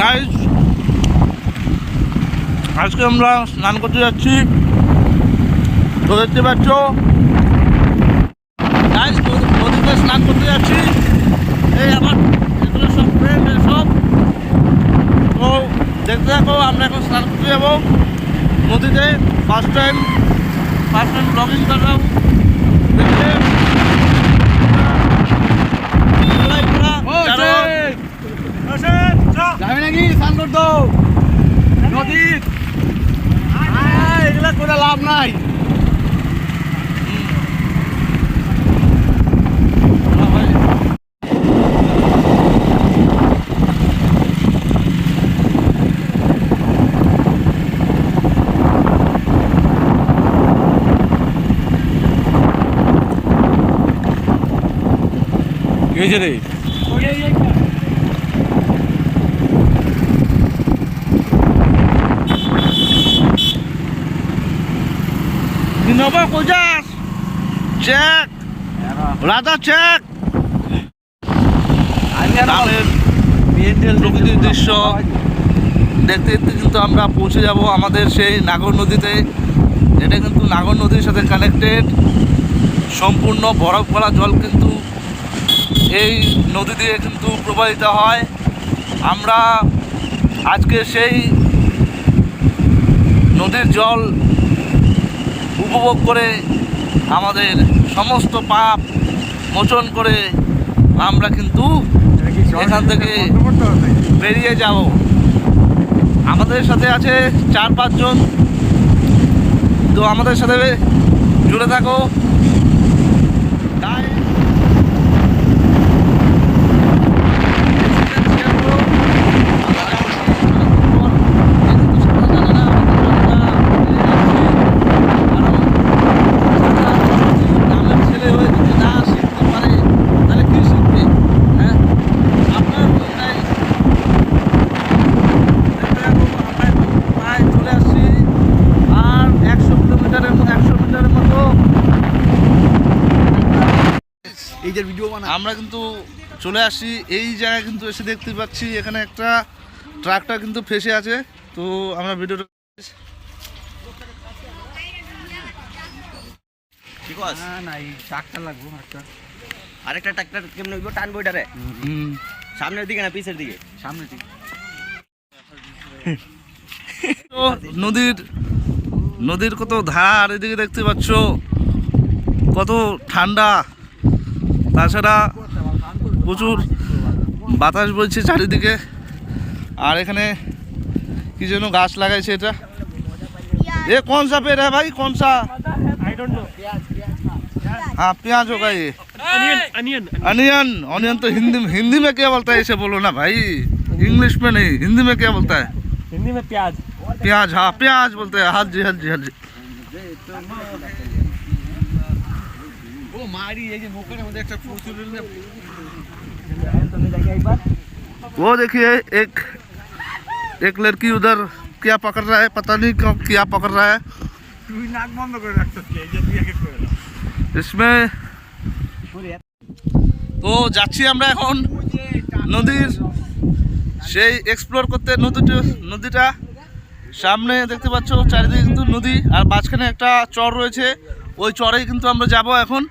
Guys আজকে আমরা স্নান করতে যাচ্ছি। তো দেখতে পাচ্ছ? গাইজ নদীতে স্নান করতে যাচ্ছি। এই আমার এগুলো সব ফ্রেন্ড সব। তো দেখতে থাকো আমরা এখন স্নান করতে যাব। নদীতে first time first time blogging করলাম। দেখতে। যাবে নাকি? স্নান করতো নদীর। এগুলা করে লাভ নাই। কি হয়েছে রে। Kojas check. রাজা চেক। প্রকৃতির দৃশ্য। দেখতে দেখতে কিন্তু আমরা পৌঁছে যাব আমাদের সেই নাগর নদীতে। এটা কিন্তু নাগর নদীর সাথে কানেক্টেড সম্পূর্ণ বরফ গলা জল কিন্তু এই নদী দিয়ে কিন্তু প্রবাহিত হয়। আমরা আজকে সেই নদীর জল উপভোগ করে আমাদের সমস্ত পাপ মোচন করে আমরা কিন্তু এখান থেকে বেরিয়ে যাব। আমাদের সাথে আছে চার পাঁচজন। তো আমাদের সাথে জুড়ে থাকো তাই ছেলে হয়ে যদি না শিখতে পারে তাহলে কি শিখবে হ্যাঁ আপনার কোথায় প্রায় চলে আসছি আর একশো কিলোমিটারের একশো মিটারের মতো যে ভিডিও বানা আমরা কিন্তু চলে আসি এই জায়গায় কিন্তু এসে দেখতে পাচ্ছি এখানে একটা ট্রাকটা কিন্তু ফেসে আছে। তো আমরা ভিডিওটা ঠিক আছে না এই ট্রাক্টর লাগবো একটা। আরেকটা ট্রাক্টর কেমন হইব? টানবো এটারে। হুম, সামনের দিকে না পিছের দিকে? সামনে দিকে। তো নদীর নদীর কত ধার এদিকে দেখতে পাচ্ছ কত ঠান্ডা। তাছাড়া প্রচুর বাতাস বলছে চারিদিকে। আর এখানে কি যেন গাছ লাগাইছে এটা। এ কোন সাপে রে হ্যাঁ ভাই কোন সা হ্যাঁ পেঁয়াজ হোক অনিয়ন অনিয়ন তো হিন্দি হিন্দি মে কে বলতে এসে বলো না ভাই। ইংলিশ মে নেই হিন্দি মে বলতে হিন্দি মে পেঁয়াজ। পেঁয়াজ হ্যাঁ, পেঁয়াজ বলতে হ্যাঁ, হাজি হাজি হাজি ও মারি এই যে নৌকার মধ্যে একটা প্রচুর वो देखिए एक एक लड़की उधर क्या पकड़ रहा है पता नहीं क्यों क्या पकड़ रहा है তুই নাক বন্ধ করে রাখছিস এই যে তুই আগে করে इसमें তো যাচ্ছি আমরা এখন নদীর সেই এক্সপ্লোর করতে নদীটা নদীটা সামনে দেখতে পাচ্ছ চারিদিকে কিন্তু নদী আর মাঝখানে একটা চর রয়েছে ওই চরেই কিন্তু আমরা যাব এখন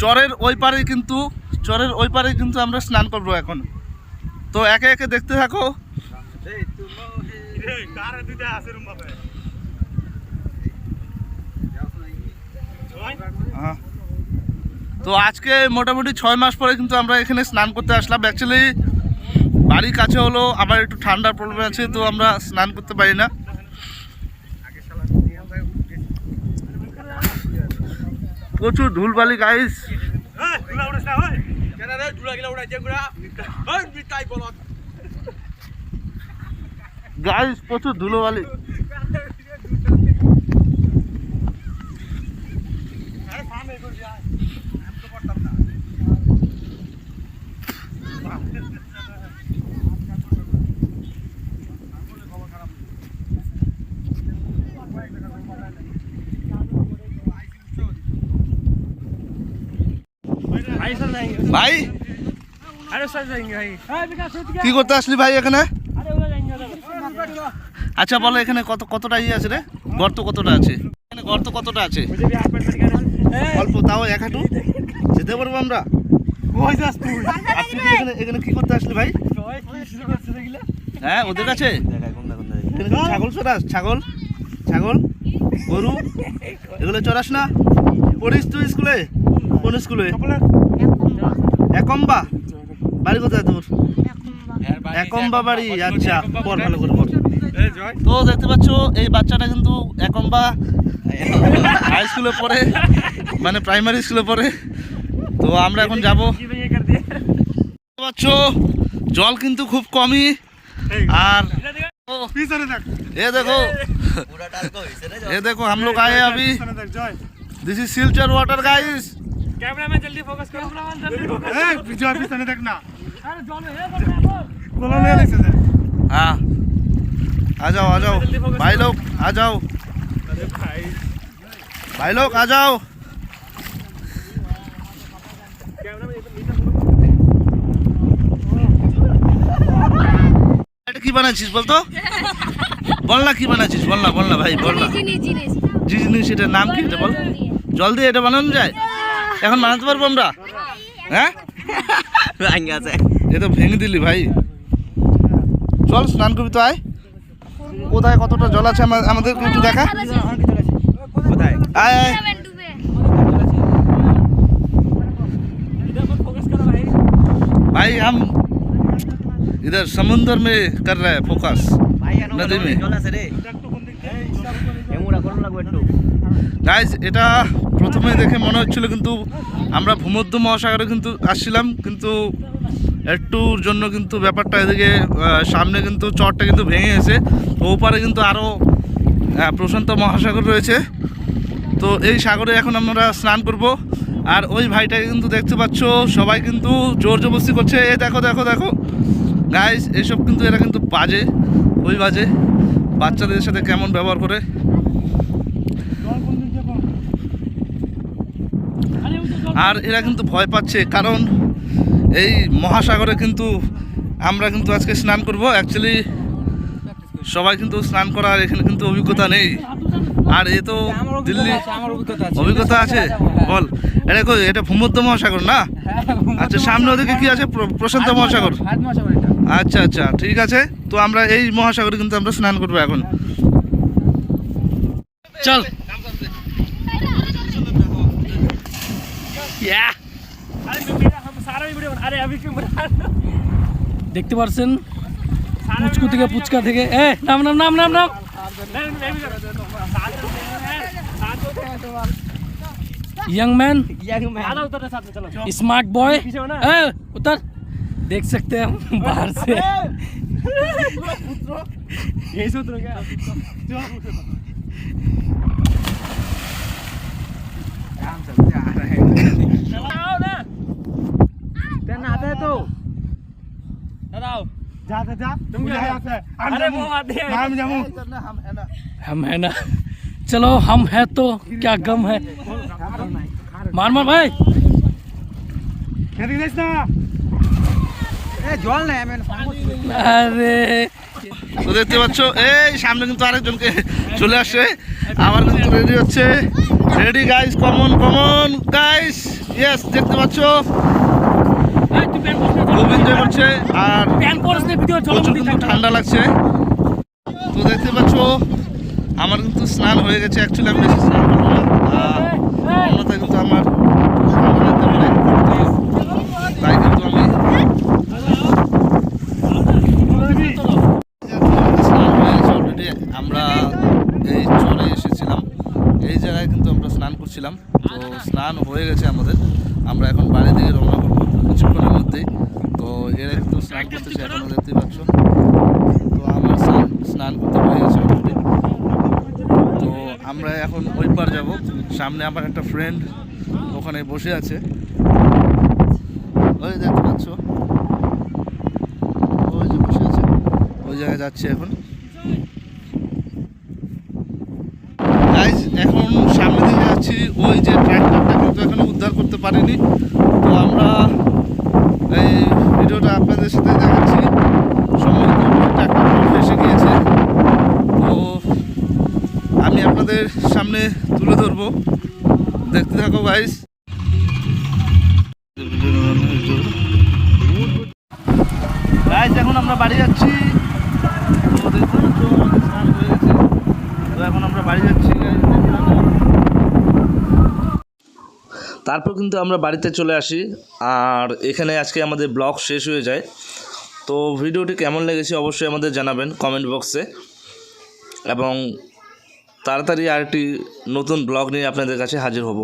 চরের ওই পারে কিন্তু, চরের ওই পারে কিন্তু আমরা স্নান করব এখন। তো একে একে দেখতে থাকো। হ্যাঁ। তো আজকে মোটামুটি ছয় মাস পরে কিন্তু আমরা এখানে স্নান করতে আসলাম। অ্যাকচুয়ালি বাড়ির কাছে হলো, আবার একটু ঠান্ডার প্রবলেম আছে, তো আমরা স্নান করতে পারি না। প্রচুর ধুলবালি গাইস এই গুলা উড়াস না ওই কেন রে জুড়া গেলা উড়াইছে গুড়া? ওই বিটাই বলত গাইস প্রচুর ধুলোবালি। আরে সামনে করে যা আমি তো করতাম আরে ভাই? কি করতে আসলি ভাই এখানে? আচ্ছা বলো এখানে কত কতটা ইয়ে আছে রে? গর্ত কতটা আছে? এখানে গর্ত কতটা আছে? অল্প তাও একটু যেতে পারব আমরা? এখানে এখানে কি করতে আসলি ভাই? হ্যাঁ ওদের কাছে? ছাগল চড়াস? ছাগল? ছাগল? গরু? এগুলো চড়াস না? পড়িস তুই স্কুলে? কোন স্কুলে? একম্বা বাড়ি কোথায় তোর একম্বা বাড়ি আচ্ছা পর ভালো করে পর তো দেখতে পাচ্ছ এই বাচ্চাটা কিন্তু একম্বা হাই স্কুলে পড়ে মানে প্রাইমারি স্কুলে পড়ে তো আমরা এখন যাব जी भाई ये कर दिया দেখতে পাচ্ছ জল কিন্তু খুব কমই আর ও, पीछे देख ये देखो পুরা টালকা হইছে রে ये देखो हम लोग आए हैं अभी पीछे देख Joy this is Silchar water guys cameraman जल्दी फोकस करो कैमरामैन जल्दी फोकस ए पीछे पीछे देख ना अरे जॉन ये बोलो ले ले से हाँ आ जाओ आ जाओ भाई लोग आ जाओ अरे भाई भाई लोग आ जाओ कैमरामैन এটা কি বানাচ্ছিস বলতো বল না কি বানাচ্ছিস বল না বল না ভাই বল না জিনিস জিনিস জি জিনিস এটার নাম কি এটা বল জল দিয়ে এটা বানানো যায় এখন বানাতে পারবো আমরা হ্যাঁ ভাঙ্গা আছে এ তো ভেঙে দিলি ভাই চল স্নান করবি তো আয় কোথায় কতটা জল আছে আমা- আমাদেরকে একটু দেখা কোথায় আয় আয় ডুবে इधर पर फोकस करो भाई भाई हम इधर समुंदर में कर रहे हैं फोकस ভাই এনো নদী মে। জল আছে রে এমুরা করুন লাগবে একটু গাইজ এটা প্রথমে দেখে মনে হচ্ছিল কিন্তু আমরা ভূমধ্য মহাসাগরে কিন্তু আসছিলাম, কিন্তু একটুর জন্য কিন্তু ব্যাপারটা এদিকে সামনে কিন্তু চরটা কিন্তু ভেঙে গেছে। ওপারে কিন্তু আরও প্রশান্ত মহাসাগর রয়েছে। তো এই সাগরে এখন আমরা স্নান করব। আর ওই ভাইটাকে কিন্তু দেখতে পাচ্ছ, সবাই কিন্তু জোর জবস্তি করছে। এ দেখো দেখো দেখো। গাইজ এসব কিন্তু এরা কিন্তু বাজে ওই বাজে। বাচ্চাদের সাথে কেমন ব্যবহার করে। আর এরা কিন্তু ভয় পাচ্ছে, কারণ এই মহাসাগরে কিন্তু আমরা কিন্তু আজকে স্নান করব। অ্যাকচুয়ালি সবাই কিন্তু স্নান করার এখানে কিন্তু অভিজ্ঞতা নেই। আর এ তো দিল্লি অভিজ্ঞতা আছে। বল। এটা এটা ভূমধ্য মহাসাগর না? আচ্ছা সামনে ওদিকে কি আছে? প্রশান্ত মহাসাগর। আচ্ছা আচ্ছা ঠিক আছে। তো আমরা এই মহাসাগরে কিন্তু আমরা স্নান করব এখন। চল। अरे मेरा हम सारा भी वीडियो बना अरे अभी क्यों बना দেখতে পারছেন পুচকু থেকে পুচকা থেকে এ নাম নাম নাম নাম নাম नहीं मैं भी कर साथ में साथ में यंग मैन आधा उतरना साथ में चलो स्मार्ट बॉय पीछे हो ना? ए उतर देख सकते हैं हम बाहर से यही से उतरो क्या चलाओ जा जा जा तुम क्या यहाँ से अरे वो आते हैं नाम जामू हम है ना चलो हम है तो क्या गम है मार मार भाई खेती देश ना अरे তো দেখতে পাচ্ছ এই সামনে কিন্তু আরেকজনকে চলে আসে আবার কিন্তু রেডি হচ্ছে ready guys come on come on guys yes দেখতে পাচ্ছ तू पैन पोस्ट গোবিন্দ এনজয় করছে আর প্রচণ্ড ঠান্ডা লাগছে। তো দেখতে পাচ্ছ আমার কিন্তু স্নান হয়ে গেছে অ্যাকচুয়ালি আমি বেশি স্নান করব না। অন্যতা কিন্তু আমার আমি এই চরে এসেছিলাম। এই জায়গায় কিন্তু আমরা স্নান করছিলাম। তো স্নান হয়ে গেছে আমাদের। আমরা এখন বাড়ি থেকে রওনা কিছুক্ষণের মধ্যেই তো এরা কিন্তু স্নান করতেছে এখনও দেখতে পাচ্ছ তো আমার স্নান স্নান করতে হয়ে গেছে তো আমরা এখন ওই পার যাব। সামনে আমার একটা ফ্রেন্ড ওখানে বসে আছে। ওই দেখতে পাচ্ছ। ওই যে বসে আছে। ওই জায়গায় যাচ্ছে এখন। এখন সামনে দিকে যাচ্ছি। ওই যে ট্র্যাক্টরটা কিন্তু এখনও উদ্ধার করতে পারিনি। তো আমরা এই ভিডিওটা আপনাদের সাথে দেখাচ্ছি। সম্ভবত টাকা ফেসে গিয়েছে। তো আমি আপনাদের সামনে তুলে ধরবো। দেখতে থাকো গাইস গাইস এখন আমরা বাড়ি যাচ্ছি তো দেখতে পাচ্ছ আমাদের স্নান হয়ে গেছে তো এখন আমরা বাড়ি যাচ্ছি guys, দেখতে থাকো। তারপর কিন্তু আমরা বাড়িতে চলে আসি। আর এখানে আজকে আমাদের ব্লগ শেষ হয়ে যায়। তো ভিডিওটি কেমন লেগেছে অবশ্যই আমাদের জানাবেন কমেন্ট বক্সে। এবং তাড়াতাড়ি আরেকটি নতুন ব্লগ নিয়ে আপনাদের কাছে হাজির হব।